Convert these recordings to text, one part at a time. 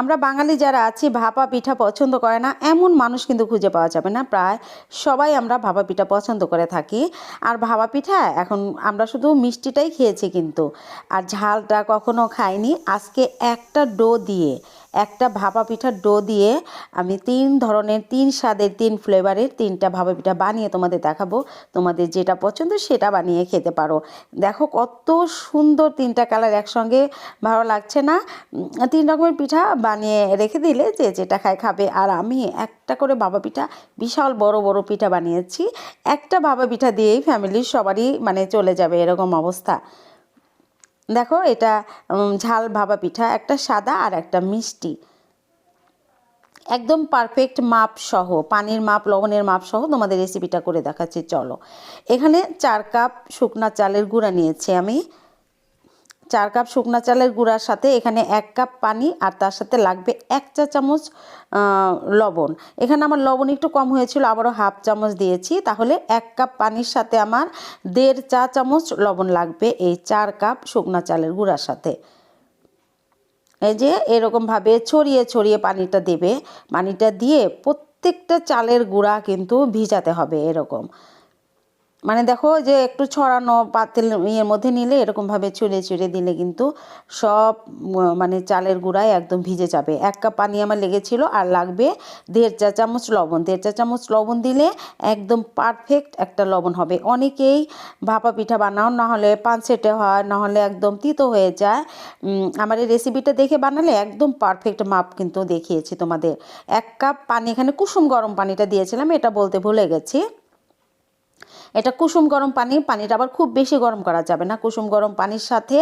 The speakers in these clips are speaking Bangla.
আমরা বাঙালি যারা আছি, ভাপা পিঠা পছন্দ করে না, এমন মানুষ কিন্তু খুঁজে পাওয়া যাবে না। প্রায় সবাই আমরা ভাপা পিঠা পছন্দ করে থাকি। আর ভাপা পিঠা, এখন আমরা শুধু মিষ্টিটাই খেয়েছি কিন্তু। আর ঝালটা কখনো খাইনি। আজকে একটা ডো দিয়ে, একটা ভাপা পিঠার ডো দিয়ে আমি তিন ধরনের, তিন স্বাদের, তিন ফ্লেভারের তিনটা ভাপা পিঠা বানিয়ে তোমাদের দেখাবো। তোমাদের যেটা পছন্দ সেটা বানিয়ে খেতে পারো। দেখো কত সুন্দর তিনটা কালার একসঙ্গে, ভালো লাগছে না? তিন রকমের পিঠা বানিয়ে রেখে দিলে যে যেটা খায় খাবে। আর আমি একটা করে বাবা পিঠা, বিশাল বড় বড় পিঠা বানিয়েছি। একটা বাবা পিঠা দিয়েই ফ্যামিলির সবারই মানে চলে যাবে এরকম অবস্থা। দেখো, এটা ঝাল ভাবা পিঠা, একটা সাদা আর একটা মিষ্টি। একদম পারফেক্ট মাপ সহ, পানির মাপ, লবণের মাপ সহ তোমাদের রেসিপিটা করে দেখাচ্ছি, চলো। এখানে চার কাপ শুকনা চালের গুঁড়া নিয়েছি আমি। চার কাপ শুকনা চালের গুঁড়ার সাথে এখানে এক কাপ পানি আর তার সাথে লাগবে এক চা চামচ লবণ। এখানে আমার লবণ একটু কম হয়েছিল, আবারও হাফ চামচ দিয়েছি। তাহলে এক কাপ পানির সাথে আমার দেড় চা চামচ লবণ লাগবে এই চার কাপ শুকনা চালের গুঁড়ার সাথে। এই যে এরকমভাবে ছড়িয়ে ছড়িয়ে পানিটা দেবে। পানিটা দিয়ে প্রত্যেকটা চালের গুঁড়া কিন্তু ভিজাতে হবে এরকম। মানে দেখো যে একটু ছড়ানো, পাতিল ইয়ের মধ্যে নিলে এরকমভাবে ছড়িয়ে ছুঁড়ে দিলে কিন্তু সব মানে চালের গুঁড়ায় একদম ভিজে যাবে। এক কাপ পানি আমার লেগেছিল আর লাগবে দেড় চা চামচ লবণ। দেড় চা চামচ লবণ দিলে একদম পারফেক্ট একটা লবণ হবে। অনেকেই ভাপা পিঠা বানাও, না হলে পাঁচেটে হয়, না হলে একদম তিতো হয়ে যায়। আমার এই রেসিপিটা দেখে বানালে একদম পারফেক্ট মাপ কিন্তু দেখিয়েছি তোমাদের। এক কাপ পানি, এখানে কুসুম গরম পানিটা দিয়েছিলাম, এটা বলতে ভুলে গেছি। এটা কুসুম গরম পানি, পানিটা আবার খুব বেশি গরম করা যাবে না। কুসুম গরম পানির সাথে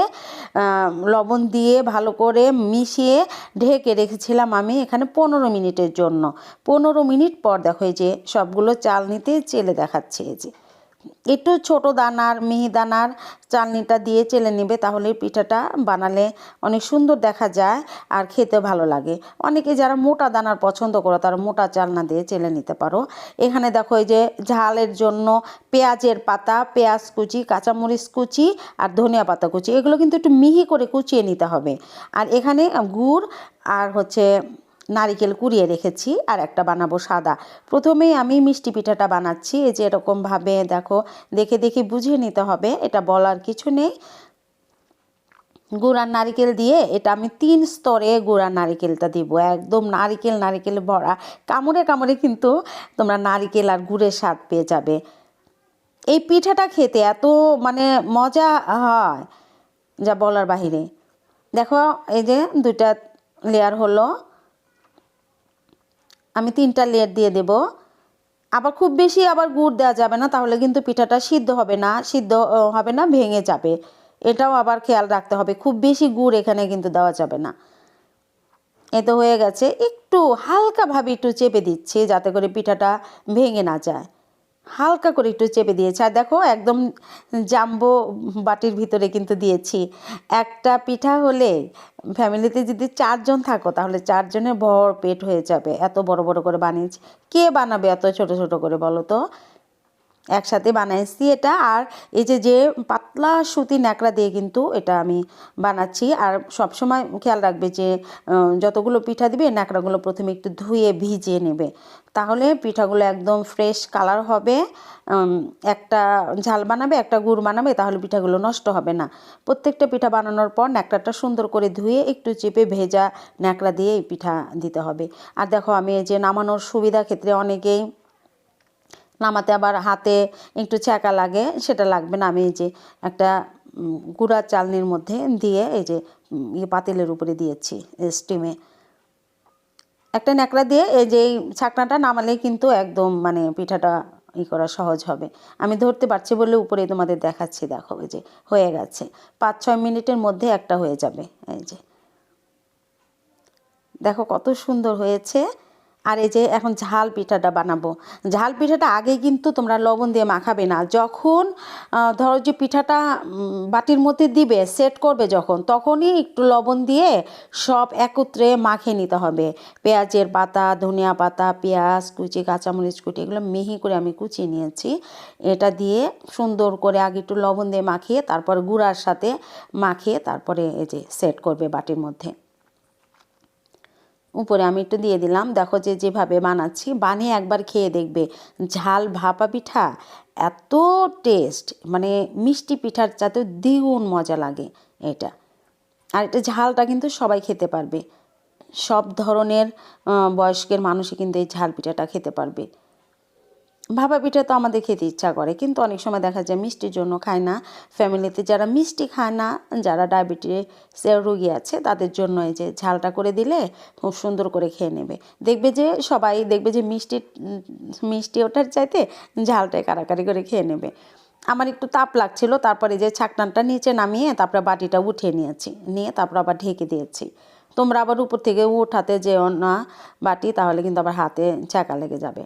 লবণ দিয়ে ভালো করে মিশিয়ে ঢেকে রেখেছিলাম আমি এখানে পনেরো মিনিটের জন্য। পনেরো মিনিট পর দেখো যে সবগুলো চাল নিতে চেলে দেখাচ্ছে এই যে। একটু ছোট দানার, মিহি দানার চালনিটা দিয়ে চেলে নেবে, তাহলে পিঠাটা বানালে অনেক সুন্দর দেখা যায় আর খেতে ভালো লাগে। অনেকে যারা মোটা দানার পছন্দ করো, তারা মোটা চালনা দিয়ে চেলে নিতে পারো। এখানে দেখো এই যে ঝালের জন্য পেঁয়াজের পাতা, পেঁয়াজ কুচি, কাঁচামরিচ কুচি আর ধনিয়া পাতা কুচি। এগুলো কিন্তু একটু মিহি করে কুচিয়ে নিতে হবে। আর এখানে গুড় আর হচ্ছে নারিকেল কুড়িয়ে রেখেছি আর একটা বানাবো সাদা। প্রথমেই আমি মিষ্টি পিঠাটা বানাচ্ছি। এই যে এরকমভাবে দেখো, দেখে দেখে বুঝিয়ে নিতে হবে, এটা বলার কিছু নেই। গুঁড়ার নারিকেল দিয়ে এটা আমি তিন স্তরে গুঁড়ার নারিকেলটা দিব। একদম নারিকেল নারিকেল ভরা। কামড়ে কামড়ে কিন্তু তোমরা নারিকেল আর গুড়ের স্বাদ পেয়ে যাবে। এই পিঠাটা খেতে এত মানে মজা হয়, যা বলার বাহিরে। দেখো, এই যে দুইটা লেয়ার হলো। আমি তিনটা লেয়ার দিয়ে দেব। আবার খুব বেশি আবার গুড় দেওয়া যাবে না, তাহলে কিন্তু পিঠাটা সিদ্ধ হবে না, সিদ্ধ হবে না, ভেঙে যাবে। এটাও আবার খেয়াল রাখতে হবে, খুব বেশি গুড় এখানে কিন্তু দেওয়া যাবে না। এ তো হয়ে গেছে, একটু হালকাভাবে একটু চেপে দিচ্ছি, যাতে করে পিঠাটা ভেঙে না যায়। হালকা করে একটু চেপে দিয়েছি। আর দেখো, একদম জাম্বো বাটির ভিতরে কিন্তু দিয়েছি। একটা পিঠা হলে ফ্যামিলিতে যদি চারজন থাকো, তাহলে চারজনের ভর পেট হয়ে যাবে। এত বড় বড় করে বানিয়েছি। কে বানাবে এত ছোট ছোট করে বলো তো? একসাথে বানাইছি এটা। আর এই যে যে পাতলা সুতি ন্যাকড়া দিয়ে কিন্তু এটা আমি বানাচ্ছি। আর সব সময় খেয়াল রাখবে যে যতগুলো পিঠা দিবে, ন্যাকড়াগুলো প্রথমে একটু ধুয়ে ভিজিয়ে নেবে। তাহলে পিঠাগুলো একদম ফ্রেশ কালার হবে। একটা ঝাল বানাবে, একটা গুড় বানাবে, তাহলে পিঠাগুলো নষ্ট হবে না। প্রত্যেকটা পিঠা বানানোর পর ন্যাকড়াটা সুন্দর করে ধুয়ে একটু চেপে ভেজা ন্যাকড়া দিয়ে এই পিঠা দিতে হবে। আর দেখো, আমি যে নামানোর সুবিধা ক্ষেত্রে অনেকেই নামাতে আবার হাতে একটু ছ্যাঁকা লাগে, সেটা লাগবে না। আমি এই যে একটা গুঁড়া চালনির মধ্যে দিয়ে এই যে ইয়ে পাতিলের উপরে দিয়েছি স্টিমে একটা ন্যাকড়া দিয়ে এই যে ছাকনাটা নামালে কিন্তু একদম মানে পিঠাটা ই করা সহজ হবে। আমি ধরতে পারছি বলে উপরে তোমাদের দেখাচ্ছি, দেখো এই যে, হয়ে গেছে। পাঁচ ছয় মিনিটের মধ্যে একটা হয়ে যাবে, এই যে। দেখো কত সুন্দর হয়েছে। আর এই যে এখন ঝাল পিঠাটা বানাবো। ঝাল পিঠাটা আগে কিন্তু তোমরা লবণ দিয়ে মাখাবে না। যখন ধরো যে পিঠাটা বাটির মধ্যে দিবে, সেট করবে যখন, তখনই একটু লবণ দিয়ে সব একত্রে মাখিয়ে নিতে হবে। পেঁয়াজের পাতা, ধনিয়া পাতা, পেঁয়াজ, কুচি, কাঁচামরিচ কুচি, এগুলো মিহি করে আমি কুচিয়ে নিয়েছি। এটা দিয়ে সুন্দর করে আগে একটু লবণ দিয়ে মাখিয়ে, তারপর গুঁড়ার সাথে মাখিয়ে, তারপরে এই যে সেট করবে বাটির মধ্যে। উপরে আমি একটু দিয়ে দিলাম। দেখো যে যেভাবে বানাচ্ছি, বানিয়ে একবার খেয়ে দেখবে। ঝাল, ভাপা পিঠা, এত টেস্ট মানে মিষ্টি পিঠার চাতে দ্বিগুণ মজা লাগে এটা। আর এটা ঝালটা কিন্তু সবাই খেতে পারবে। সব ধরনের বয়স্কের মানুষই কিন্তু এই ঝাল পিঠাটা খেতে পারবে। ভাপা পিঠা তো আমাদের খেতে ইচ্ছা করে, কিন্তু অনেক সময় দেখা যায় মিষ্টির জন্য খায় না। ফ্যামিলিতে যারা মিষ্টি খায় না, যারা ডায়াবেটিসের রোগী আছে, তাদের জন্য এই যে ঝালটা করে দিলে খুব সুন্দর করে খেয়ে নেবে। দেখবে যে সবাই দেখবে যে মিষ্টি মিষ্টি ওঠার চাইতে ঝালটাই কারাকারি করে খেয়ে নেবে। আমার একটু তাপ লাগছিল, তারপরে যে ছাকনাটা নিচে নামিয়ে তারপরে বাটিটা উঠিয়ে নিয়েছি, নিয়ে তারপর আবার ঢেকে দিয়েছি। তোমরা আবার উপর থেকে উঠাতে যেও না বাটি, তাহলে কিন্তু আবার হাতে চাকা লেগে যাবে।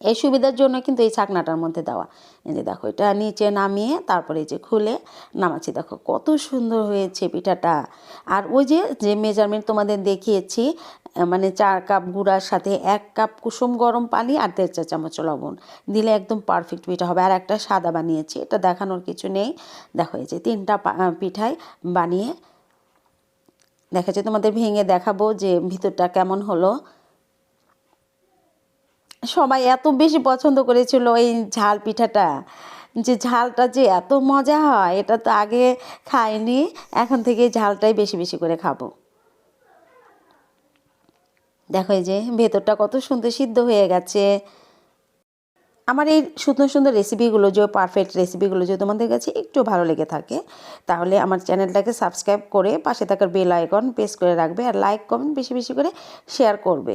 এই সুবিধার জন্য কিন্তু এই ছাকনাটার মধ্যে দেওয়া। এই যে দেখো এটা নিচে নামিয়ে তারপরে এই যে খুলে নামাচ্ছি। দেখো কত সুন্দর হয়েছে পিঠাটা। আর ওই যে যে মেজারমেন্ট তোমাদের দেখিয়েছি মানে চার কাপ গুঁড়ার সাথে এক কাপ কুসুম গরম পানি আর দেড় চা চামচ লবণ। দিলে একদম পারফেক্ট পিঠা হবে। আর একটা সাদা বানিয়েছি এটা দেখানোর কিছু নেই। দেখো এই যে তিনটা পা- আহ, পিঠাই বানিয়ে দেখা যায় তোমাদের ভেঙে দেখাবো যে ভিতরটা কেমন হলো। সবাই এত বেশি পছন্দ করেছিল এই ঝাল পিঠাটা। যে ঝালটা যে এত মজা হয়, এটা তো আগে খাইনি, এখন থেকে ঝালটাই বেশি বেশি করে খাব। দেখো এই যে ভেতরটা কত সুন্দর সিদ্ধ হয়ে গেছে। আমার এই সুন্দর সুন্দর রেসিপিগুলো যে পারফেক্ট রেসিপিগুলো যদি তোমাদের কাছে একটু ভালো লেগে থাকে, তাহলে আমার চ্যানেলটাকে সাবস্ক্রাইব করে পাশে থাকার বেল আইকন প্রেস করে রাখবে আর লাইক কমেন্ট বেশি বেশি করে শেয়ার করবে।